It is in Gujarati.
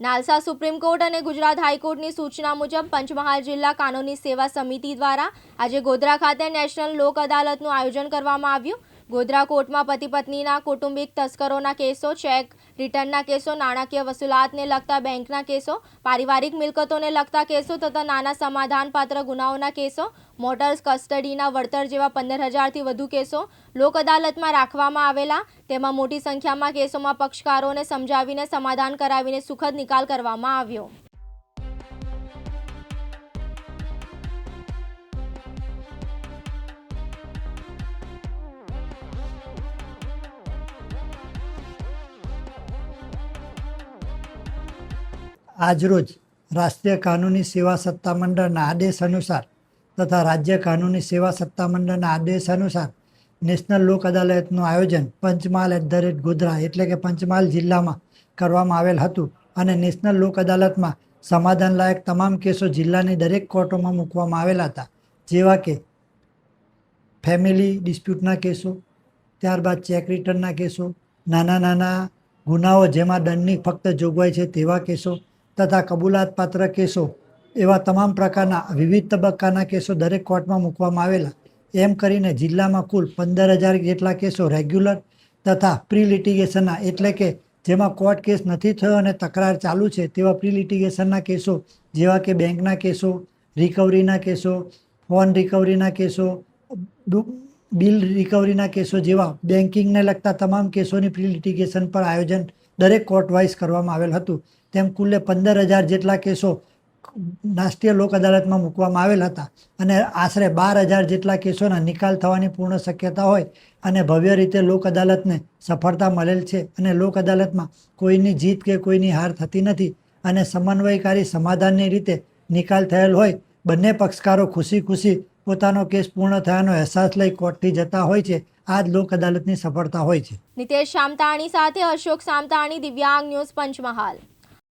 નાલસા સુપ્રીમ કોર્ટ અને ગુજરાત હાઈકોર્ટની સૂચના મુજબ પંચમહાલ જિલ્લા કાનૂની સેવા સમિતિ દ્વારા આજે ગોધરા ખાતે નેશનલ લોક અદાલતનું આયોજન કરવામાં આવ્યું. ગોધરા કોર્ટમાં પતિ પત્નીના કૌટુંબિક તસ્કરોના કેસો ચેક રિટર્નના કેસો, નાણાકીય વસૂલાતને લગતા બેંકના કેસો, પારિવારિક મિલકતોને લગતા કેસો તથા નાના સમાધાનપાત્ર ગુનાઓના કેસો, મોટર્સ કસ્ટડીના વળતર જેવા પંદર હજારથી વધુ કેસો લોક અદાલતમાં રાખવામાં આવેલા, તેમાં મોટી સંખ્યામાં કેસોમાં પક્ષકારોને સમજાવીને સમાધાન કરાવીને સુખદ નિકાલ કરવામાં આવ્યો. આજરોજ રાષ્ટ્રીય કાનૂની સેવા સત્તામંડળના આદેશ અનુસાર તથા રાજ્ય કાનૂની સેવા સત્તામંડળના આદેશ અનુસાર નેશનલ લોક અદાલતનું આયોજન Panchmahal at the rate Godhra એટલે કે પંચમહાલ જિલ્લામાં કરવામાં આવેલ હતું અને નેશનલ લોક અદાલતમાં સમાધાનલાયક તમામ કેસો જિલ્લાની દરેક કોર્ટોમાં મૂકવામાં આવેલા હતા. જેવા કે ફેમિલી ડિસ્પ્યુટના કેસો, ત્યારબાદ ચેક રિટર્નના કેસો નાના નાના ગુનાઓ જેમાં દંડની ફક્ત જોગવાઈ છે તેવા કેસો તથા કબૂલાતપાત્ર કેસો એવા તમામ પ્રકારના વિવિધ તબક્કાના કેસો દરેક કોર્ટમાં મૂકવામાં આવેલા. એમ કરીને જિલ્લામાં કુલ પંદર હજાર જેટલા કેસો રેગ્યુલર તથા પ્રી લિટિગેશનના એટલે કે જેમાં કોર્ટ કેસ નથી થયો અને તકરાર ચાલુ છે, તેવા પ્રી લિટિગેશનના કેસો જેવા કે બેંકના કેસો, રિકવરીના કેસો, ફોન રિકવરીના કેસો બિલ રિકવરીના કેસો જેવા બેન્કિંગને લગતા તમામ કેસોની પ્રી લિટિગેશન પર આયોજન દરેક કોર્ટ વાઇઝ કરવામાં આવેલ હતું. તેમ કુલ્લે પંદર હજાર જેટલા કેસો રાષ્ટ્રીય લોક અદાલતમાં મૂકવામાં આવેલ હતા અને આશરે બાર હજાર જેટલા કેસોના નિકાલ થવાની પૂર્ણ શક્યતા હોય અને ભવ્ય રીતે લોક અદાલતને સફળતા મળેલ છે અને લોક અદાલતમાં કોઈની જીત કે કોઈની હાર થતી નથી અને સમન્વયકારી સમાધાનની રીતે નિકાલ થયેલ હોય, બંને પક્ષકારો ખુશી ખુશી પોતાનો કેસ પૂર્ણ થયાનો અહેસાસ લઈ કોર્ટથી જતા હોય છે. આ જ લોક અદાલતની સફળતા હોય છે. નિતેશ શામતાણી સાથે અશોક સામતાણી દિવ્યાંગ ન્યૂઝ પંચમહાલ.